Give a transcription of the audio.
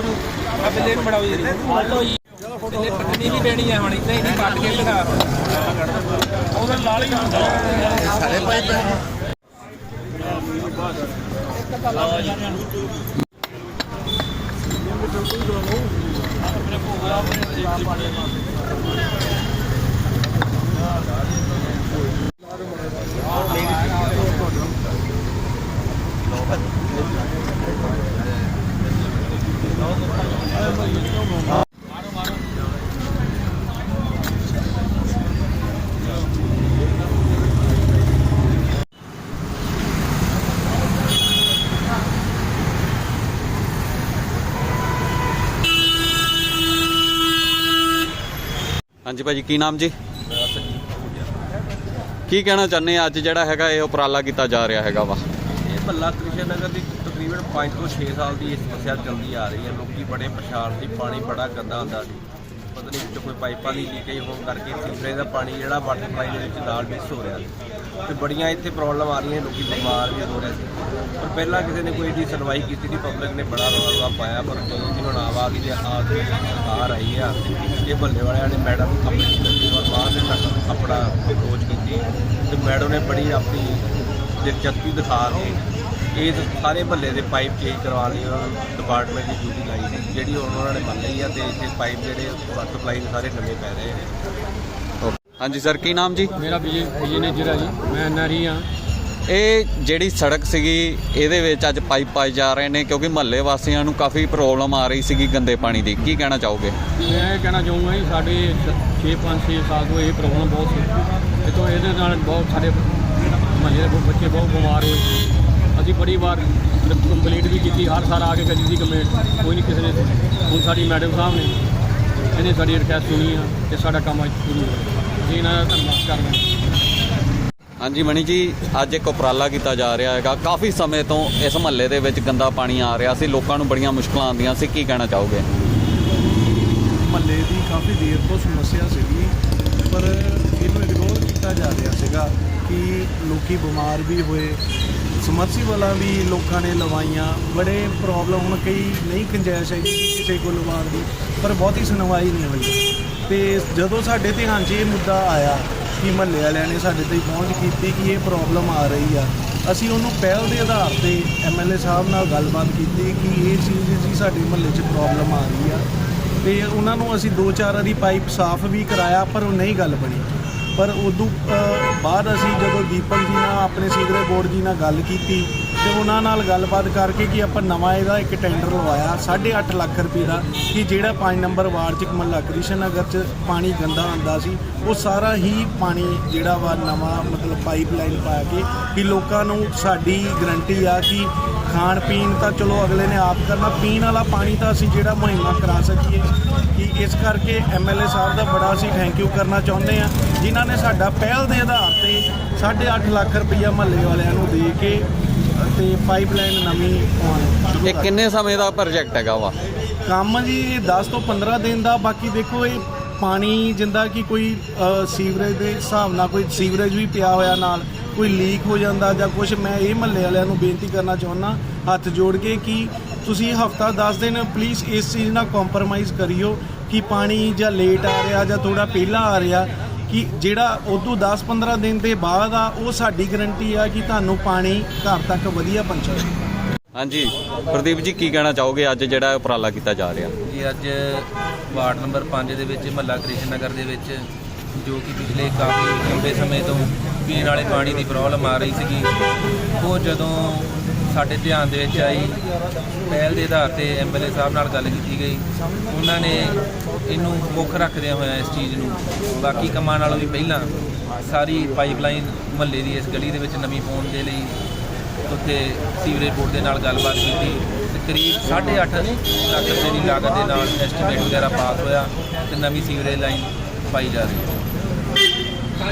ਉਹਨੂੰ ਆ ਬਿੱਲੇ ਨੂੰ ਬਣਾਓ ਜੀ। ਫੋਟੋ ਜੀ ਬਿੱਲੇ ਕੱਟਣੀ ਵੀ ਦੇਣੀ ਹੈ ਹੁਣ ਇਦਾਂ ਹੀ ਨਹੀਂ ਕੱਟ ਕੇ ਦਿਖਾ ਉਹਦਾ ਲਾਲ ਹੀ ਹੁੰਦਾ। ਸਾਰੇ ਭਾਈ ਹਾਂਜੀ ਭਾਜੀ, ਕੀ ਨਾਮ ਜੀ? ਕੀ ਕਹਿਣਾ ਚਾਹੁੰਦੇ ਆ ਅੱਜ ਜਿਹੜਾ ਹੈਗਾ ਇਹ ਉਪਰਾਲਾ ਕੀਤਾ ਜਾ ਰਿਹਾ ਹੈਗਾ ਵਾ? ਇਹ ਭੱਲਾ ਕ੍ਰਿਸ਼ਨ ਨਗਰ ਦੀ ਤਕਰੀਬਨ 5 ਤੋਂ 6 ਸਾਲ ਦੀ ਇਹ ਸਮੱਸਿਆ ਚੱਲਦੀ ਆ ਰਹੀ ਹੈ। ਲੋਕੀ ਬੜੇ ਪਰੇਸ਼ਾਨ ਸੀ, ਪਾਣੀ ਬੜਾ ਗੰਦਾ ਹੁੰਦਾ ਸੀ। ਪਤਾ ਨਹੀਂ ਵਿੱਚੋਂ ਕੋਈ ਪਾਈਪਾਂ ਦੀ ਲੀਕੇਜ ਹੋਣ ਕਰਕੇ ਸੀਵਰੇਜ ਦਾ ਪਾਣੀ ਜਿਹੜਾ ਵਾਟਰ ਸਪਲਾਈ ਦੇ ਵਿੱਚ ਨਾਲ ਮਿਕਸ ਹੋ ਰਿਹਾ ਸੀ। ਤੇ ਬੜੀਆਂ ਇੱਥੇ ਪ੍ਰੋਬਲਮ ਆ ਰਹੀਆਂ, ਲੋਕੀ ਬਿਮਾਰ ਵੀ ਹੋ ਰਹੇ ਸੀ। ਪਰ ਪਹਿਲਾਂ ਕਿਸੇ ਨੇ ਕੋਈ ਏਡੀ ਸੁਣਵਾਈ ਕੀਤੀ ਨਹੀਂ ਪਬਲਿਕ ਨੇ ਬੜਾ ਰੌਲਾ ਰੌਲਾ ਪਾਇਆ ਪਰ ਜਦੋਂ ਦੀ ਹੁਣ ਆਵਾਜ਼ ਦੀ ਆ ਆ ਰਹੀ ਆ ਇਹ ਬੱਲੇ ਵਾਲਿਆਂ ਨੇ ਮੈਡਮ ਆਪਣੀ ਗੱਡੀ ਔਰ ਬਾਹਰ ਦੇ ਤੱਕ ਆਪਣਾ ਅਪਰੋਚ ਕੀਤੀ ਤੇ ਮੈਡਮ ਨੇ ਬੜੀ ਆਪਣੀ ਦਿਲਚਸਪੀ ਦਿਖਾ ਕੇ ਇਹ ਸਾਰੇ ਮਹੱਲੇ ਦੇ ਪਾਈਪ ਚੇਂਜ ਕਰਵਾ ਲਈ ਉਹਨਾਂ ਨੂੰ ਡਿਪਾਰਟਮੈਂਟ ਦੀ ਡਿਊਟੀ ਲਾਈ ਸੀ ਜਿਹੜੀ ਹੁਣ ਉਹਨਾਂ ਨੇ ਮੰਨ ਲਈ ਆ ਤੇ ਇੱਥੇ ਪਾਈਪ ਜਿਹੜੇ ਵਾਟਰ ਸਪਲਾਈ ਦੇ ਸਾਰੇ ਨਵੇਂ ਪੈ ਰਹੇ ਨੇ। ਹਾਂਜੀ ਸਰ ਕੀ ਨਾਮ ਜੀ? ਮੇਰਾ ਵਿਜੇ ਵਿਜੇ ਨੇਜਰ ਆ ਜੀ ਮੈਂ ਐਨਆਰਈ ਆ। ਇਹ ਜਿਹੜੀ ਸੜਕ ਸੀਗੀ, ਇਹਦੇ ਵਿੱਚ ਅੱਜ ਪਾਈਪ ਪਾਏ ਜਾ ਰਹੇ ਨੇ ਕਿਉਂਕਿ ਮਹੱਲੇ ਵਾਸੀਆਂ ਨੂੰ ਕਾਫੀ ਪ੍ਰੋਬਲਮ ਆ ਰਹੀ ਸੀਗੀ ਗੰਦੇ ਪਾਣੀ ਦੀ। ਕੀ ਕਹਿਣਾ ਚਾਹੋਗੇ? ਮੈਂ ਇਹ ਕਹਿਣਾ ਚਾਹੂੰਗਾ ਜੀ, ਸਾਡੇ 6 5 6 ਸਾਲ ਤੋਂ ਇਹ ਪ੍ਰੋਬਲਮ ਬਹੁਤ ਸੀ। ਇਹ ਤੋਂ ਇਹਦੇ ਨਾਲ ਬਹੁਤ ਸਾਰੇ ਮਹੱਲੇ ਦੇ ਬੱਚੇ ਬਹੁਤ ਬਿਮਾਰ ਹੋਏ ਅਸੀਂ ਬੜੀ ਵਾਰ ਕੰਪਲੀਟ ਵੀ ਕੀਤੀ, ਹਰ ਸਾਲ ਆ ਕੇ ਕਰੀ ਦੀ ਕੰਪਲੇਂਟ ਕੋਈ ਨਹੀਂ ਕਿਸੇ ਨੇ ਹੁਣ ਸਾਡੀ ਮੈਡਮ ਸਾਹਿਬ ਨੇ, ਇਹਨੇ ਸਾਡੀ ਰਿਕਵੈਸਟ ਸੁਣੀ ਆ ਤੇ ਸਾਡਾ ਕੰਮ ਅੱਜ ਸ਼ੁਰੂ ਹੋਇਆ ਜੀ, ਇਹਨਾਂ ਦਾ ਧੰਨਵਾਦ ਕਰਦਾ ਹਾਂਜੀ ਮਣੀ ਜੀ, ਅੱਜ ਇੱਕ ਉਪਰਾਲਾ ਕੀਤਾ ਜਾ ਰਿਹਾ ਹੈਗਾ। ਕਾਫੀ ਸਮੇਂ ਤੋਂ ਇਸ ਮਹੱਲੇ ਦੇ ਵਿੱਚ ਗੰਦਾ ਪਾਣੀ ਆ ਰਿਹਾ ਸੀ। ਲੋਕਾਂ ਨੂੰ ਬੜੀਆਂ ਮੁਸ਼ਕਲਾਂ ਆਉਂਦੀਆਂ ਸੀ। ਕੀ ਕਹਿਣਾ ਚਾਹੋਗੇ? ਮਹੱਲੇ ਦੀ ਕਾਫੀ ਦੇਰ ਤੋਂ ਸਮੱਸਿਆ ਸੀਗੀ, ਪਰ ਇਹਨੂੰ ਇਗਨੋਰ ਕੀਤਾ ਜਾ ਰਿਹਾ ਸੀਗਾ ਕਿ ਲੋਕੀ ਬਿਮਾਰ ਵੀ ਹੋਏ। ਸਮਰਸੀਬਲਾਂ ਵੀ ਲੋਕਾਂ ਨੇ ਲਵਾਈਆਂ। ਬੜੇ ਪ੍ਰੋਬਲਮ ਹੁਣ ਕਈ ਨਹੀਂ ਕੰਜੈਸ਼ ਹੈਗੀ ਕਿਸੇ ਕੋਲ ਲਵਾਉਣ ਦੀ, ਪਰ ਬਹੁਤੀ ਸੁਣਵਾਈ ਨਹੀਂ ਹੋਈ। ਤੇ ਜਦੋਂ ਸਾਡੇ ਧਿਆਨ 'ਚ ਇਹ ਮੁੱਦਾ ਆਇਆ ਕਿ ਮਹੱਲੇ ਵਾਲਿਆਂ ਨੇ ਸਾਡੇ ਤੇ ਪਹੁੰਚ ਕੀਤੀ ਕਿ ਇਹ ਪ੍ਰੋਬਲਮ ਆ ਰਹੀ ਆ। ਅਸੀਂ ਉਹਨੂੰ ਪਹਿਲ ਦੇ ਆਧਾਰ ਤੇ ਐਮਐਲਏ ਸਾਹਿਬ ਨਾਲ ਗੱਲਬਾਤ ਕੀਤੀ ਕਿ ਇਹ ਚੀਜ਼ ਜੀ ਸਾਡੇ ਮਹੱਲੇ 'ਚ ਪ੍ਰੋਬਲਮ ਆ ਰਹੀ ਆ। ਤੇ ਉਹਨਾਂ ਨੂੰ ਅਸੀਂ ਦੋ ਚਾਰ ਵਾਰੀ ਪਾਈਪ ਸਾਫ਼ ਵੀ ਕਰਾਇਆ, ਪਰ ਉਹ ਨਹੀਂ ਗੱਲ ਬਣੀ। ਪਰ ਉਦੋਂ ਬਾਅਦ ਅਸੀਂ ਜਦੋਂ ਦੀਪਕ ਜੀ ਨਾਲ ਆਪਣੇ ਸੀਵਰੇਜ ਬੋਰਡ ਜੀ ਨਾਲ ਗੱਲ ਕੀਤੀ ਤੇ ਉਹਨਾਂ ਨਾਲ ਗੱਲਬਾਤ ਕਰਕੇ ਕਿ ਆਪਾਂ ਨਵਾਂ ਇਹਦਾ ਇੱਕ ਟੈਂਡਰ ਲਵਾਇਆ 8.5 ਲੱਖ ਰੁਪਏ ਦਾ, ਕਿ ਜਿਹੜਾ 5 ਨੰਬਰ ਵਾਰਡ ਚ ਮਹੱਲਾ ਕ੍ਰਿਸ਼ਨ ਨਗਰ ਚ ਪਾਣੀ ਗੰਦਾ ਆਉਂਦਾ ਸੀ, ਉਹ ਸਾਰਾ ਹੀ ਪਾਣੀ ਜਿਹੜਾ ਵਾ ਨਵਾਂ ਮਤਲਬ ਪਾਈਪਲਾਈਨ ਪਾ ਕੇ ਕਿ ਲੋਕਾਂ ਨੂੰ ਸਾਡੀ ਗਰੰਟੀ ਆ ਕਿ ਖਾਣ ਪੀਣ ਤਾਂ ਚਲੋ ਅਗਲੇ ਨੇ ਆਪ ਕਰਨਾ, ਪੀਣ ਵਾਲਾ ਪਾਣੀ ਤਾਂ ਅਸੀਂ ਜਿਹੜਾ ਮੁਹੱਈਆ ਕਰਾ ਸਕੀਏ। ਕਿ ਇਸ ਕਰਕੇ ਐਮਐਲਏ ਸਾਹਿਬ ਦਾ ਬੜਾ ਅਸੀਂ ਥੈਂਕ ਯੂ ਕਰਨਾ ਚਾਹੁੰਦੇ ਆ ਜਿਨ੍ਹਾਂ ਨੇ ਸਾਡਾ ਪਹਿਲ ਦੇ ਆਧਾਰ ਤੇ 8.5 ਲੱਖ ਰੁਪਈਆ ਮਹੱਲੇ ਵਾਲਿਆਂ ਨੂੰ ਦੇ ਕੇ ਤੇ ਪਾਈਪਲਾਈਨ ਨਵੀਂ ਪਾਉਣ ਇਹ ਕਿੰਨੇ ਸਮੇਂ ਦਾ ਪ੍ਰੋਜੈਕਟ ਹੈਗਾ ਵਾ? ਕੰਮ ਜੀ ਇਹ 10 ਤੋਂ 15 ਦਿਨ ਦਾ ਬਾਕੀ ਦੇਖੋ ਇਹ ਪਾਣੀ ਜਿੰਦਾ ਕਿ ਕੋਈ ਸੀਵਰੇਜ ਦੇ ਹਿਸਾਬ ਨਾਲ ਕੋਈ ਸੀਵਰੇਜ ਵੀ ਪਿਆ ਹੋਇਆ ਨਾਲ ਕੋਈ ਲੀਕ ਹੋ ਜਾਂਦਾ ਜਾਂ ਕੁਝ ਮੈਂ ਇਹ ਮਹੱਲੇ ਵਾਲਿਆਂ ਨੂੰ ਬੇਨਤੀ ਕਰਨਾ ਚਾਹੁੰਦਾ ਹੱਥ ਜੋੜ ਕੇ ਕਿ ਤੁਸੀਂ ਹਫਤਾ 10 ਦਿਨ ਪਲੀਜ਼ ਇਸ ਚੀਜ਼ ਨਾਲ ਕੰਪਰੋਮਾਈਜ਼ ਕਰਿਓ ਕਿ ਪਾਣੀ ਜਾਂ ਲੇਟ ਆ ਰਿਹਾ ਜਾਂ ਥੋੜਾ ਪਹਿਲਾਂ ਆ ਰਿਹਾ ਕਿ ਜਿਹੜਾ ਉਦੋਂ 10-15 ਦਿਨ ਦੇ ਬਾਅਦ ਆ ਉਹ ਸਾਡੀ ਗਰੰਟੀ ਆ ਕਿ ਤੁਹਾਨੂੰ ਪਾਣੀ ਘਰ ਤੱਕ ਵਧੀਆ ਪਹੁੰਚਾਏ ਹਾਂਜੀ। ਪ੍ਰਦੀਪ ਜੀ ਕੀ ਕਹਿਣਾ ਚਾਹੋਗੇ? ਅੱਜ ਜਿਹੜਾ ਉਪਰਾਲਾ ਕੀਤਾ ਜਾ ਰਿਹਾ। ਜੀ ਅੱਜ ਵਾਰਡ ਨੰਬਰ 5 ਦੇ ਵਿੱਚ ਮਹੱਲਾ ਕ੍ਰਿਸ਼ਨ ਨਗਰ ਦੇ ਵਿੱਚ ਜੋ ਕਿ ਪਿਛਲੇ ਕਾਫੀ ਲੰਬੇ ਸਮੇਂ ਤੋਂ ਪੀਣ ਵਾਲੇ ਪਾਣੀ ਦੀ ਪ੍ਰੋਬਲਮ ਆ ਰਹੀ ਸੀਗੀ ਉਹ ਜਦੋਂ ਸਾਡੇ ਧਿਆਨ ਦੇ ਵਿੱਚ ਆਈ। ਪਹਿਲ ਦੇ ਆਧਾਰ ਤੇ ਐਮਐਲਏ ਸਾਹਿਬ ਨਾਲ ਗੱਲ ਕੀਤੀ ਗਈ। ਉਹਨਾਂ ਨੇ ਇਹਨੂੰ ਮੁੱਖ ਰੱਖਦਿਆਂ ਹੋਇਆ ਇਸ ਚੀਜ਼ ਨੂੰ। ਬਾਕੀ ਕੰਮਾਂ ਨਾਲੋਂ ਵੀ ਪਹਿਲਾਂ ਸਾਰੀ ਪਾਈਪਲਾਈਨ ਮਹੱਲੇ ਦੀ ਇਸ ਗਲੀ ਦੇ ਵਿੱਚ ਨਵੀਂ ਪਾਉਣ ਦੇ ਲਈ ਉੱਥੇ ਸੀਵਰੇਜ ਬੋਰਡ ਦੇ ਨਾਲ ਗੱਲਬਾਤ ਕੀਤੀ। ਤੇ ਕਰੀਬ 8.5 ਲੱਖ ਰੁਪਏ ਦੀ ਲਾਗਤ ਦੇ ਨਾਲ ਐਸਟੀਮੇਟ ਵਗੈਰਾ ਪਾਸ ਹੋਇਆ ਤੇ ਨਵੀਂ ਸੀਵਰੇਜ ਲਾਈਨ ਪਾਈ ਜਾ ਰਹੀ ਹੈ।